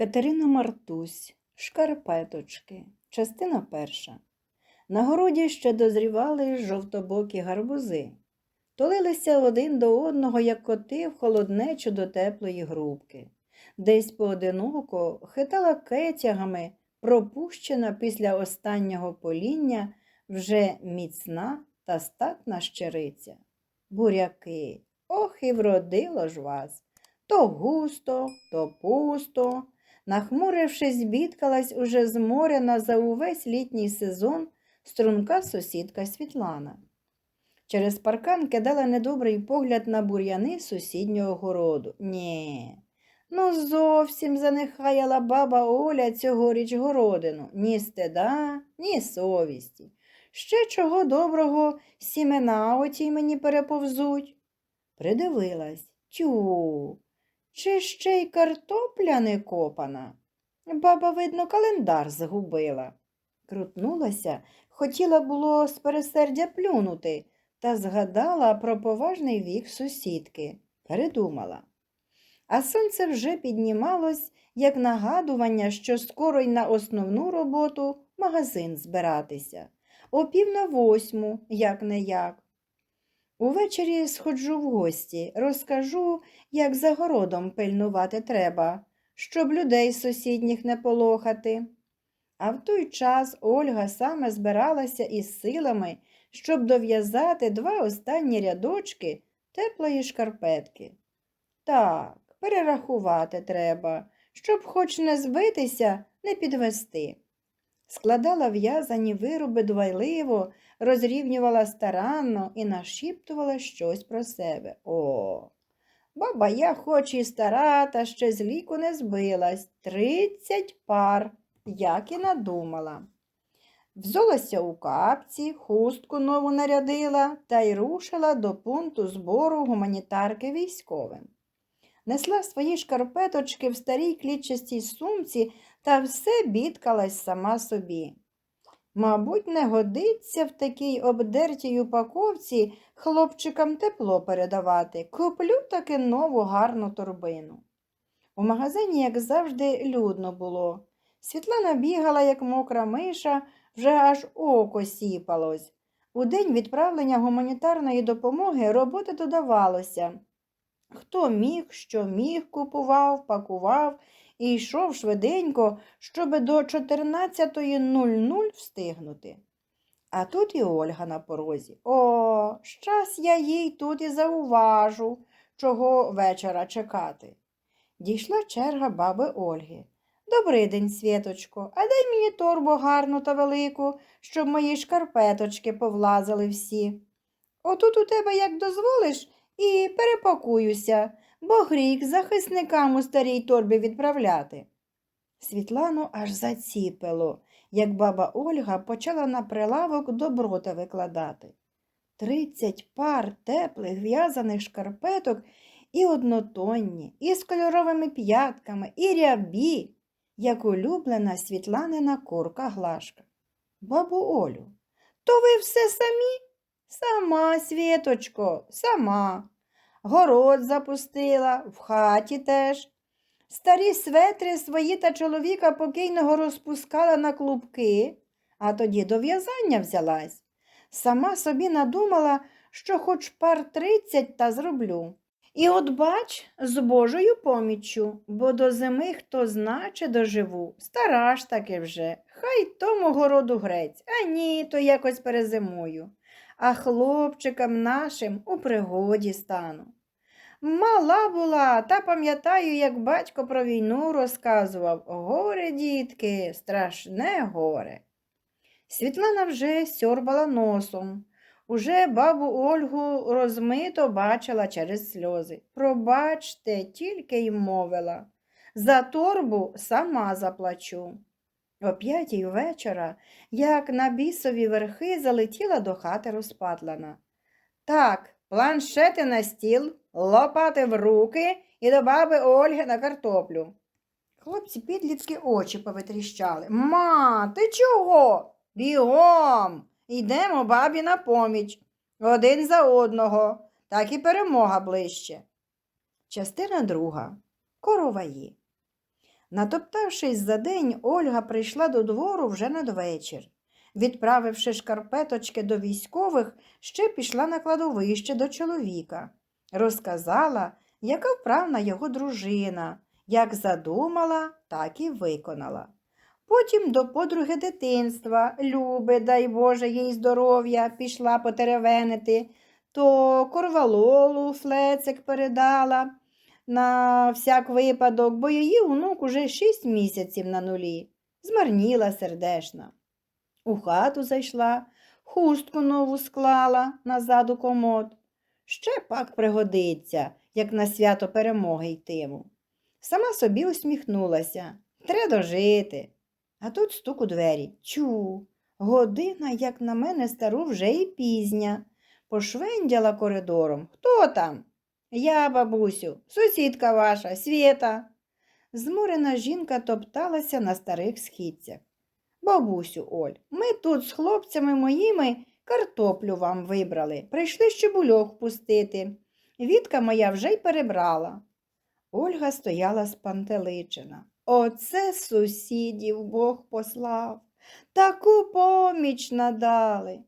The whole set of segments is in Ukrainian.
Катерина Мартусь, Шкарпеточки, частина перша. На городі ще дозрівали жовтобокі гарбузи, тулилися один до одного, як коти в холоднечу до теплої грубки. Десь поодиноко хитала кетягами, пропущена після останнього поління вже міцна та статна щириця. Буряки, ох і вродило ж вас! То густо, то пусто. Нахмурившись, бідкалась уже зморена за увесь літній сезон струнка сусідка Світлана. Через паркан кидала недобрий погляд на бур'яни сусіднього городу. Нє, ну зовсім занехаяла баба Оля цьогоріч городину. Ні стида, ні совісті. Ще чого доброго сімена отій мені переповзуть. Придивилась. Тю, чи ще й картопля не копана? Баба, видно, календар загубила. Крутнулася, хотіла було з пересердя плюнути, та згадала про поважний вік сусідки. Передумала. А сонце вже піднімалось, як нагадування, що скоро й на основну роботу магазин збиратися. О пів на восьму, як не як. Увечері сходжу в гості, розкажу, як за городом пильнувати треба, щоб людей сусідніх не полохати. А в той час Ольга саме збиралася із силами, щоб дов'язати два останні рядочки теплої шкарпетки. Так, перерахувати треба, щоб хоч не збитися, не підвести. Складала в'язані вироби двайливо, розрівнювала старанно і нашіптувала щось про себе. О, баба я хоч і стара, та ще з ліку не збилась. Тридцять пар, як і надумала. Взулася у капці, хустку нову нарядила та й рушила до пункту збору гуманітарки військовим. Несла свої шкарпеточки в старій клітчастій сумці та все бідкалась сама собі. Мабуть, не годиться в такій обдертій упаковці хлопчикам тепло передавати. Куплю таки нову гарну торбину. У магазині, як завжди, людно було. Світлана бігала, як мокра миша, вже аж око сіпалось. У день відправлення гуманітарної допомоги роботи додавалося. Хто міг, що міг, купував, пакував і йшов швиденько, щоби до 14.00 встигнути. А тут і Ольга на порозі. О, щас я їй тут і зауважу, чого вечора чекати. Дійшла черга баби Ольги. Добрий день, Світочко, а дай мені торбу гарну та велику, щоб мої шкарпеточки повлазили всі. Отут у тебе, як дозволиш, і перепакуюся, бо гріх захисникам у старій торбі відправляти. Світлану аж заціпило, як баба Ольга почала на прилавок доброта викладати. Тридцять пар теплих в'язаних шкарпеток і однотонні, і з кольоровими п'ятками, і рябі, як улюблена Світланина курка Глашка. Бабу Олю, то ви все самі? Сама, Світочко, сама. Город запустила, в хаті теж. Старі светри свої та чоловіка покійного розпускала на клубки, а тоді до в'язання взялась. Сама собі надумала, що хоч пар тридцять та зроблю. І от бач, з Божою поміччю, бо до зими хто значе доживу, стара ж таки вже, хай тому городу грець, а ні, то якось перезимую, а хлопчикам нашим у пригоді стану. Мала була, та пам'ятаю, як батько про війну розказував. Горе, дітки, страшне горе. Світлана вже сьорбала носом. Уже бабу Ольгу розмито бачила через сльози. Пробачте, тільки й мовила. За торбу сама заплачу. О п'ятій вечора, як на бісові верхи, залетіла до хати розпатлана. Так, планшети на стіл, лопати в руки і до баби Ольги на картоплю. Хлопці підлітки очі повитріщали. Ма, ти чого? Бігом! Йдемо бабі на поміч. Один за одного, так і перемога ближче. Частина друга. Короваї. Натоптавшись за день, Ольга прийшла до двору вже надвечір. Відправивши шкарпеточки до військових, ще пішла на кладовище до чоловіка. Розказала, яка вправна його дружина, як задумала, так і виконала. Потім до подруги дитинства, Люби, дай Боже їй здоров'я, пішла потеревенити, то корвалолу флецик передала на всяк випадок, бо її онук уже шість місяців на нулі. Змарніла сердешна. У хату зайшла, хустку нову склала назад у комод. Ще пак пригодиться, як на свято перемоги йтиму. Сама собі усміхнулася. Треба дожити. А тут стук у двері. Чу, година, як на мене стару, вже і пізня. Пошвендяла коридором. Хто там? Я, бабусю, сусідка ваша, Свєта. Зморена жінка топталася на старих східцях. Бабусю, Оль, ми тут з хлопцями моїми картоплю вам вибрали. Прийшли щебульок пустити. Вітка моя вже й перебрала. Ольга стояла спантеличена. Оце сусідів Бог послав. Таку поміч надали.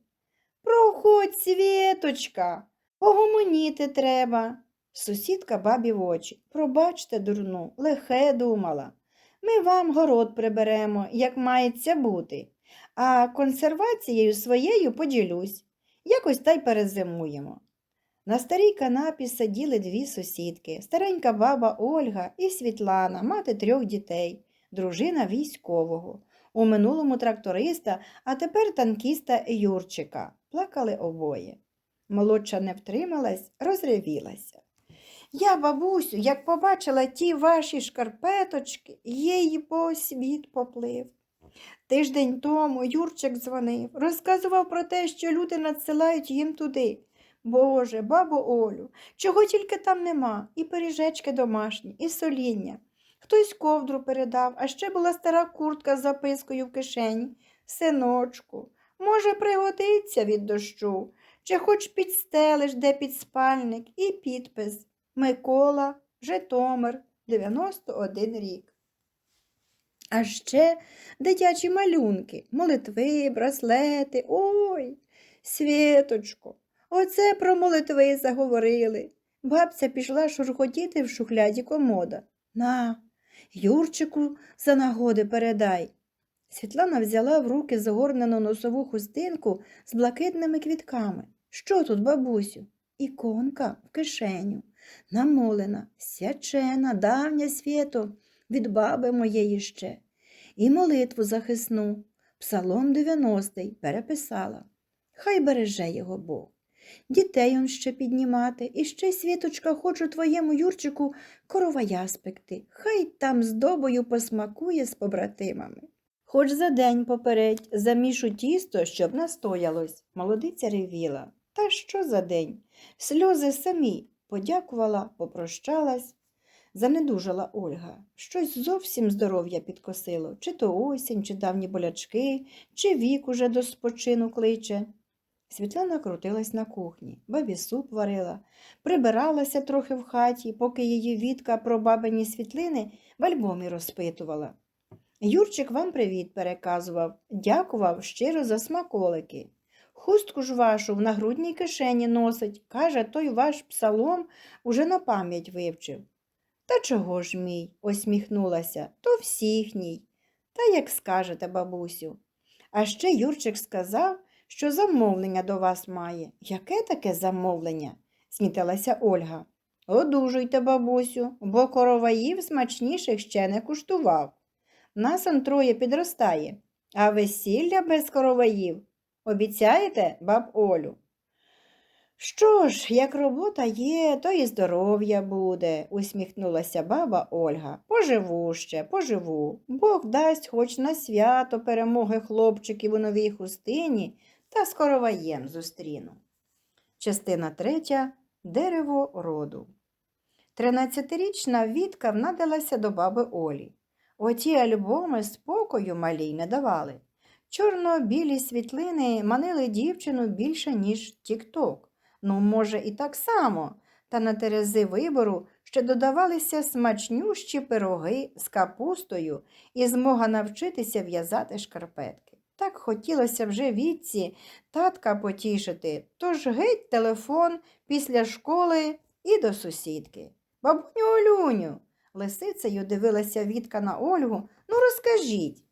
Проходь, Світочка, погомоніти треба. Сусідка бабі в очі. Пробачте, дурну, лихе думала. Ми вам город приберемо, як мається бути, а консервацією своєю поділюсь. Якось та й перезимуємо. На старій канапі сиділи дві сусідки старенька баба Ольга і Світлана, мати трьох дітей, дружина військового. У минулому тракториста, а тепер танкіста Юрчика. Плакали обоє. Молодша не втрималась, розревілася. Я, бабусю, як побачила ті ваші шкарпеточки, їй по світ поплив. Тиждень тому Юрчик дзвонив, розказував про те, що люди надсилають їм туди. Боже, бабо Олю, чого тільки там нема, і пиріжечки домашні, і соління. Хтось ковдру передав, а ще була стара куртка з запискою в кишені. Синочку, може, пригодиться від дощу, чи хоч підстелиш, де під спальник, і підпис Микола, Житомир, 91 рік. А ще дитячі малюнки, молитви, браслети. Ой, Світочко, оце про молитви заговорили. Бабця пішла шурхотіти в шухляді комода. На, Юрчику за нагоди передай. Світлана взяла в руки загорнену носову хустинку з блакитними квітками. Що тут, бабусю? Іконка в кишеню, намолена, свячена, давня свято, від баби моєї ще. І молитву захисну, псалом 90 переписала. Хай береже його Бог. Дітей он ще піднімати, і ще, світочка, хочу твоєму Юрчику коровая спекти. Хай там з добою посмакує з побратимами. Хоч за день попередь замішу тісто, щоб настоялось, молодиця ревіла. Та що за день? Сльози самі. Подякувала, попрощалась. Занедужала Ольга. Щось зовсім здоров'я підкосило, чи то осінь, чи давні болячки, чи вік уже до спочину кличе. Світлана крутилась на кухні, бабі суп варила, прибиралася трохи в хаті, поки її Вітка про бабині світлини в альбомі розпитувала. Юрчик вам привіт переказував, дякував щиро за смаколики. Хустку ж вашу в нагрудній кишені носить, каже, той ваш псалом уже на пам'ять вивчив. Та чого ж мій? осміхнулася, то всіхній. Та як скажете, бабусю. А ще Юрчик сказав, що замовлення до вас має. Яке таке замовлення? знітилася Ольга. Одужуйте, бабусю, бо короваїв смачніших ще не куштував. Нас он троє підростає, а весілля без короваїв. Обіцяєте, баб Олю? Що ж, як робота є, то і здоров'я буде, усміхнулася баба Ольга. Поживу ще, поживу. Бог дасть хоч на свято перемоги хлопчиків у новій хустині та з короваєм зустріну. Частина третя. Дерево роду. Тринадцятирічна Вітка внадилася до баби Олі. Оті альбоми спокою малій не давали. Чорно-білі світлини манили дівчину більше, ніж тік-ток. Ну, може, і так само, та на терези вибору ще додавалися смачнющі пироги з капустою і змога навчитися в'язати шкарпетки. Так хотілося вже відці татка потішити, тож геть телефон після школи і до сусідки. Бабуню Олюню, лисицею дивилася Вітка на Ольгу, ну розкажіть.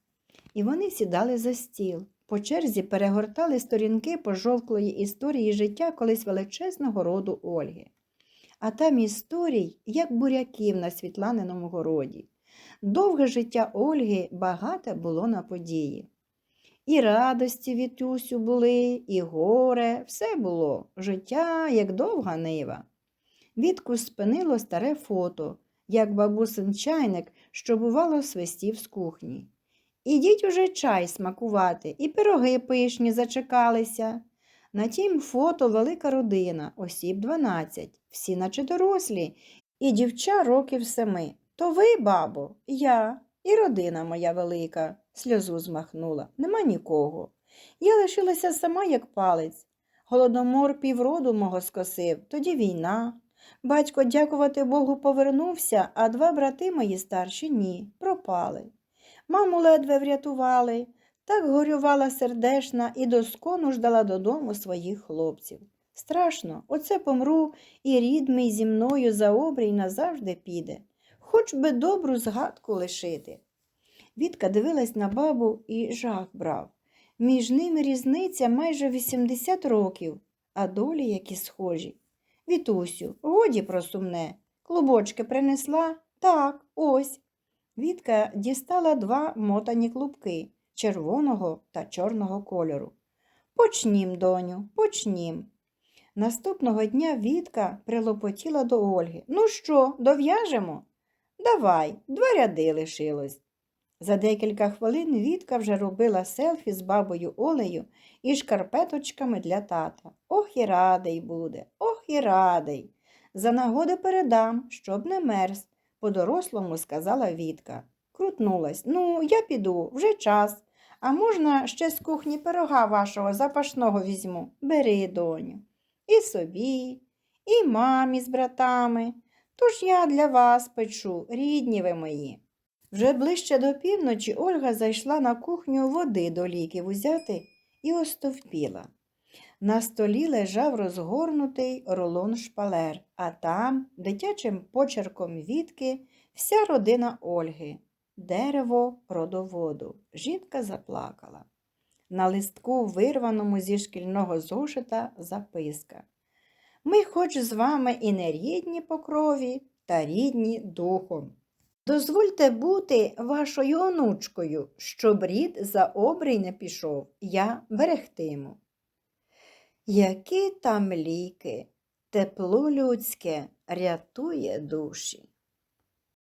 І вони сідали за стіл. По черзі перегортали сторінки пожовклої історії життя колись величезного роду Ольги. А там історій, як буряків на Світланиному городі. Довге життя Ольги багате було на події. І радості від Усю були, і горе, все було, життя, як довга нива. Відку спинило старе фото, як бабусин чайник, що бувало свистів з кухні. Ідіть уже чай смакувати, і пироги пишні зачекалися. На тім фото велика родина, осіб 12, всі наче дорослі, і дівча років семи. То ви, бабо, я і родина моя велика, сльозу змахнула. Нема нікого. Я лишилася сама, як палець. Голодомор півроду мого скосив, тоді війна. Батько, дякувати Богу, повернувся, а два брати мої старші ні, пропали. Маму ледве врятували. Так горювала сердешна і доскону ждала додому своїх хлопців. Страшно, оце помру, і рід мій зі мною за обрій назавжди піде, хоч би добру згадку лишити. Вітка дивилась на бабу і жах брав. Між ними різниця майже 80 років, а долі які схожі. Вітусю, годі про сумне. Клубочки принесла? Так, ось. Вітка дістала два мотані клубки червоного та чорного кольору. Почнім, доню, почнім. Наступного дня Вітка прилопотіла до Ольги. Ну що, дов'яжемо? Давай, два ряди лишилось. За декілька хвилин Вітка вже робила селфі з бабою Олею і шкарпеточками для тата. Ох і радий буде, ох і радий. За нагоди передам, щоб не мерз, по-дорослому сказала Вітка. Крутнулась. Ну, я піду, вже час. А можна ще з кухні пирога вашого запашного візьму? Бери, доню. І собі, і мамі з братами. Тож я для вас печу, рідні ви мої. Вже ближче до півночі Ольга зайшла на кухню води до ліків узяти і остовпіла. На столі лежав розгорнутий рулон шпалер, а там, дитячим почерком Вітки, вся родина Ольги, дерево родоводу. Жінка заплакала. На листку, вирваному зі шкільного зошита, записка. Ми хоч з вами і не рідні по крові, та рідні духом. Дозвольте бути вашою онучкою, щоб рід за обрій не пішов, я берегтиму. Які там ліки, тепло людське рятує душі.